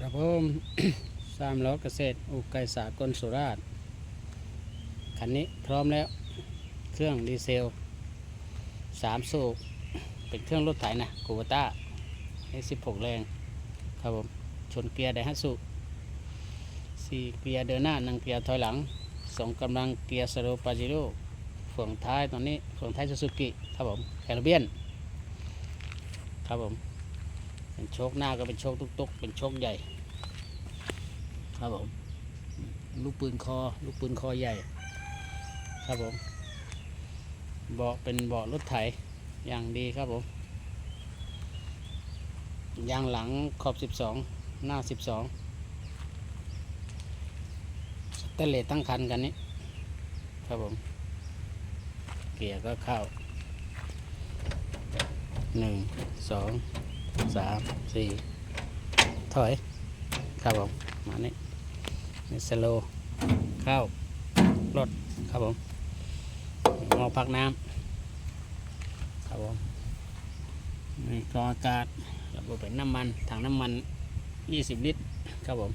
ครับผมสามล้อเกษตรอุกไกสากลสุราษฎร์คันนี้พร้อมแล้วเครื่องดีเซลสามสูบเป็นเครื่องรถไถนะกูวต้าให้สิบหกแรง ครับผม ชนเกียร์ไดฮัตสุสี่เกียร์เดินหน้าหนึ่งเกียร์ถอยหลังสองกำลังเกียร์สโลปาจิโร่ฝ่วงท้ายตอนนี้ฝ่วงท้ายซูซูกิครับผมแคนเบียน ครับผม เป็นโชคหน้าก็เป็นโชคตุกๆเป็นโชคใหญ่ ครับผม ลูกปืนคอ ลูกปืนคอใหญ่ ครับผมเบาะเป็นเบาะรถไถอย่างดีครับผมยางหลังขอบ 12 หน้า 12สเตเลสตั้งคันกันนี้ ครับผม เกียร์ก็เข้าหนึ่ง สามสี่ถอย ครับผม มานี่นี่สโลเข้ารถครับผมหม้อพักน้ำครับผมนี่กรองอากาศระบบเป็นน้ำมันถังน้ำมัน 20 ลิตร ครับผม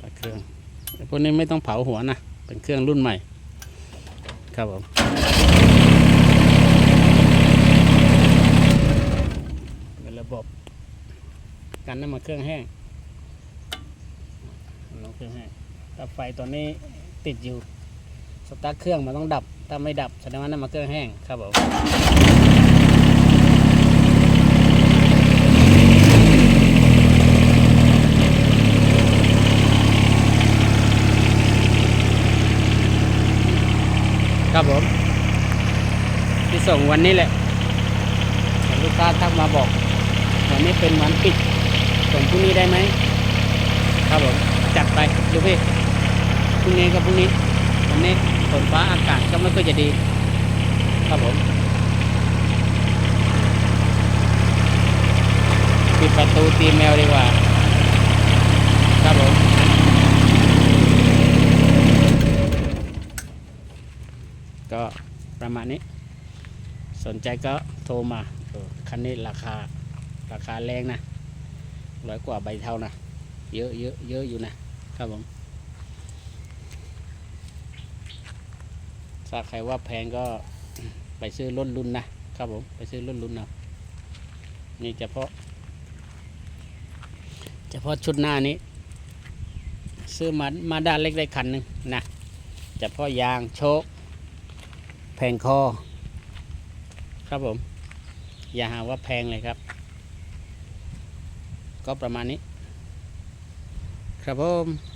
ตัดเครื่องพวกนี้ไม่ต้องเผาหัวนะ เป็นเครื่องรุ่นใหม่ ครับผม เป็นระบบ กันน้ำมันเครื่องแห้งน้ำเครื่องแห้งถ้าไฟตัวนี้ติดอยู่ สตาร์ทเครื่องมันต้องดับ ถ้าไม่ดับแสดงว่าน้ำมันเครื่องแห้งครับผมครับผมที่ส่งวันนี้แหละลูกค้าทักมาบอก วันนี้เป็นวันปิด ส่งพรุ่งนี้ได้ไหมครับผมจัดไปดูพี่พรุ่งนี้กับพรุ่งนี้วันนี้ฝนฟ้าอากาศก็ไม่ค่อยจะดี ครับผมปิดประตูตีแมวดีกว่า ครับผมก็ประมาณนี้ สนใจก็โทรมาคันนี้ราคาราคาแรงนะ ร้อยกว่าใบเท่านะเยอะเยอะเยอะอยู่นะครับผมถ้าใครว่าแพงก็ไปซื้อรุ่นรุ่นนะครับผมไปซื้อรุ่นรุ่นเอานี่เฉพาะเฉพาะชุดหน้านี้ ซื้อมามาด้านเล็กได้คันหนึ่งนะเฉพาะยางโชคแผงคอ ครับผม อย่าหาว่าแพงเลยครับ ก็ประมาณนี้ ครับผม